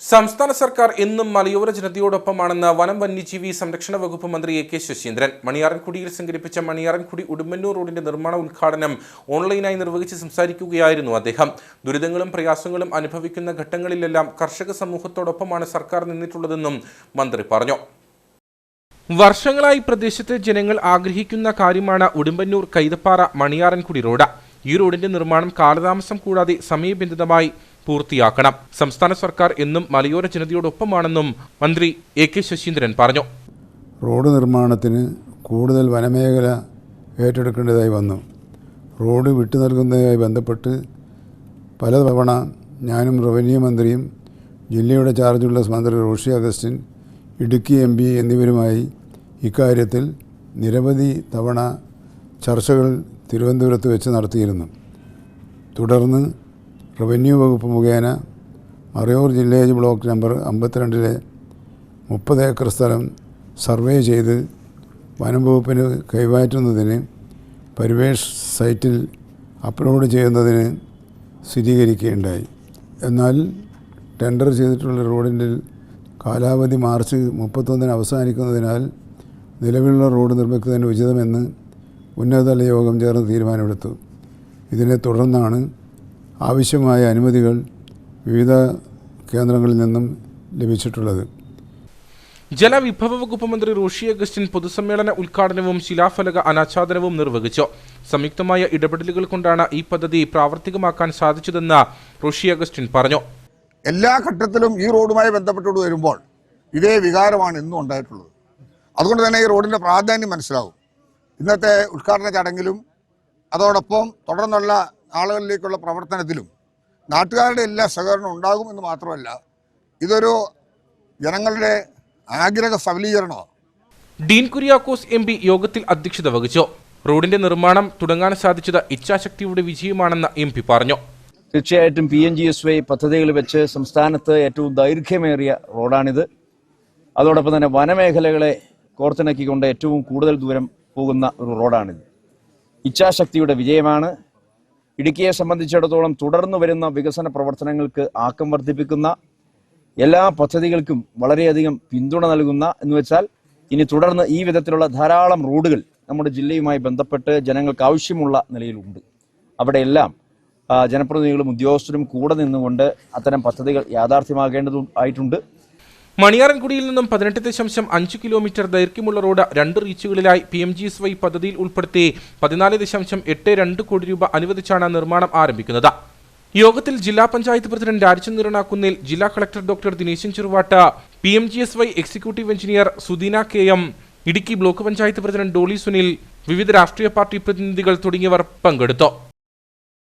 സംസ്ഥാന സർക്കാർ എന്നും മലയോര ജനതയോടൊപ്പമാണെന്ന് വനം വന്യജീവി സംരക്ഷണ വകുപ്പ് മന്ത്രി എ കെ ശശീന്ദ്രൻ. മണിയാറൻകുടിയിൽ സംഘടിപ്പിച്ച മണിയാറൻകുടി ഉടുമ്പന്നൂർ റോഡിന്റെ നിർമ്മാണ ഉദ്ഘാടനം ഓൺലൈനായി നിർവഹിച്ച് സംസാരിക്കുകയായിരുന്നു അദ്ദേഹം. ദുരിതങ്ങളും പ്രയാസങ്ങളും അനുഭവിക്കുന്ന ഘട്ടങ്ങളിലെല്ലാം കർഷക സമൂഹത്തോടൊപ്പമാണ് സർക്കാർ നിന്നിട്ടുള്ളതെന്നും മന്ത്രി പറഞ്ഞു. വർഷങ്ങളായി പ്രദേശത്തെ ജനങ്ങൾ ആഗ്രഹിക്കുന്ന കാര്യമാണ് ഉടുമ്പന്നൂർ കൈതപ്പാറ മണിയാറൻകുടി റോഡ്. ഈ റോഡിന്റെ നിർമ്മാണം കാലതാമസം കൂടാതെ സമയബന്ധിതമായി പൂർത്തിയാക്കണം. സംസ്ഥാന സർക്കാർ എന്നും മലയോര ജനതയോടൊപ്പമാണെന്നും മന്ത്രി എ കെ ശശീന്ദ്രൻ പറഞ്ഞു. റോഡ് നിർമ്മാണത്തിന് കൂടുതൽ വനമേഖല ഏറ്റെടുക്കേണ്ടതായി വന്നു. റോഡ് വിട്ടു നൽകുന്നതുമായി ബന്ധപ്പെട്ട് പലതവണ ഞാനും റവന്യൂ മന്ത്രിയും ജില്ലയുടെ ചാർജുള്ള മന്ത്രി റോഷി അഗസ്റ്റിൻ ഇടുക്കി എം പി എന്നിവരുമായി ഇക്കാര്യത്തിൽ നിരവധി തവണ ചർച്ചകൾ തിരുവനന്തപുരത്ത് വെച്ച് നടത്തിയിരുന്നു. തുടർന്ന് റവന്യൂ വകുപ്പ് മുഖേന മറയൂർ ജില്ലേജ് ബ്ലോക്ക് നമ്പർ അമ്പത്തിരണ്ടിലെ മുപ്പത് ഏക്കർ സ്ഥലം സർവേ ചെയ്ത് വനം വകുപ്പിന് കൈമാറ്റുന്നതിന് പരിവേഷ് സൈറ്റിൽ അപ്ലോഡ് ചെയ്യുന്നതിന് സ്ഥിരീകരിക്കുകയുണ്ടായി. എന്നാൽ ടെൻഡർ ചെയ്തിട്ടുള്ള റോഡിന്റെ കാലാവധി മാർച്ച് മുപ്പത്തൊന്നിന് അവസാനിക്കുന്നതിനാൽ നിലവിലുള്ള റോഡ് നിർമ്മിക്കുന്നതിന് ഉചിതമെന്ന് ഉന്നതതല യോഗം ചേർന്ന് തീരുമാനമെടുത്തു. ഇതിനെ തുടർന്നാണ് ആവശ്യമായ അനുമതികൾ വിവിധ കേന്ദ്രങ്ങളിൽ നിന്നും ലഭിച്ചിട്ടുള്ളത്. ജലവിഭവ വകുപ്പ് മന്ത്രി റോഷി അഗസ്റ്റിൻ പൊതുസമ്മേളന ഉദ്ഘാടനവും ശിലാഫലക അനാച്ഛാദനവും നിർവഹിച്ചു. സംയുക്തമായ ഇടപെടലുകൾ കൊണ്ടാണ് ഈ പദ്ധതി പ്രാവർത്തികമാക്കാൻ സാധിച്ചതെന്ന് റോഷി അഗസ്റ്റിൻ പറഞ്ഞു. എല്ലാ ഘട്ടത്തിലും ഈ റോഡുമായി ബന്ധപ്പെട്ടുകൊണ്ട് വരുമ്പോൾ ഇതേ വികാരമാണ് ഇന്നും ഉണ്ടായിട്ടുള്ളത്. അതുകൊണ്ട് തന്നെ ഈ റോഡിന്റെ പ്രാധാന്യം മനസ്സിലാവും. ഇന്നത്തെ ഉദ്ഘാടന ചടങ്ങിലും അതോടൊപ്പം തുടർന്നുള്ള ആളുകളിലേക്കുള്ള പ്രവർത്തനത്തിലും നാട്ടുകാരുടെ എല്ലാ സഹകരണം ഉണ്ടാകും എന്ന് മാത്രമല്ല ഇതൊരു ജനങ്ങളുടെ ആഗ്രഹ സബലീകരണമാണ് ഡീൻ കുര്യാക്കോസ് എം പി യോഗത്തിൽ അധ്യക്ഷത വഹിച്ചു. റോഡിന്റെ നിർമ്മാണം തുടങ്ങാൻ സാധിച്ചത് ഇച്ഛാശക്തിയുടെ വിജയമാണെന്ന് എം പി പറഞ്ഞു. തീർച്ചയായിട്ടും P N G S Y പദ്ധതികൾ വെച്ച് സംസ്ഥാനത്ത് ഏറ്റവും ദൈർഘ്യമേറിയ റോഡാണിത്. അതോടൊപ്പം തന്നെ വനമേഖലകളെ കോർത്തിണക്കിക്കൊണ്ട് ഏറ്റവും കൂടുതൽ ദൂരം പോകുന്ന ഒരു റോഡാണിത്. ഇച്ഛാശക്തിയുടെ വിജയമാണ്. ഇടുക്കിയെ സംബന്ധിച്ചിടത്തോളം തുടർന്നു വരുന്ന വികസന പ്രവർത്തനങ്ങൾക്ക് ആക്കം വർദ്ധിപ്പിക്കുന്ന എല്ലാ പദ്ധതികൾക്കും വളരെയധികം പിന്തുണ നൽകുന്ന എന്ന് വെച്ചാൽ ഇനി തുടർന്ന് ഈ വിധത്തിലുള്ള ധാരാളം റോഡുകൾ നമ്മുടെ ജില്ലയുമായി ബന്ധപ്പെട്ട് ജനങ്ങൾക്ക് ആവശ്യമുള്ള നിലയിലുണ്ട്. അവിടെയെല്ലാം ജനപ്രതിനിധികളും ഉദ്യോഗസ്ഥരും കൂടെ നിന്നുകൊണ്ട് അത്തരം പദ്ധതികൾ യാഥാർത്ഥ്യമാകേണ്ടതും ആയിട്ടുണ്ട്. മണിയാറൻകുടിയിൽ നിന്നും പതിനെട്ട് ദശാംശം അഞ്ച് കിലോമീറ്റർ ദൈർഘ്യമുള്ള റോഡ് രണ്ട് റീച്ചുകളിലായി P M G S Y പദ്ധതിയിൽ ഉൾപ്പെടുത്തി പതിനാല് ദശാംശം എട്ട് രണ്ട് കോടി രൂപ അനുവദിച്ചാണ് നിർമ്മാണം ആരംഭിക്കുന്നത്. യോഗത്തിൽ ജില്ലാ പഞ്ചായത്ത് പ്രസിഡന്റ് രാജചന്ദ്രൻ നിറണാക്കുന്നിൽ ജില്ലാ collector doctor Dineshan Cheruvattu P M G S Y executive engineer Sudheena K M Idukki block panchayat president Dolly Sunil വിവിധ രാഷ്ട്രീയ പാർട്ടി പ്രതിനിധികൾ തുടങ്ങിയവർ പങ്കെടുത്തു.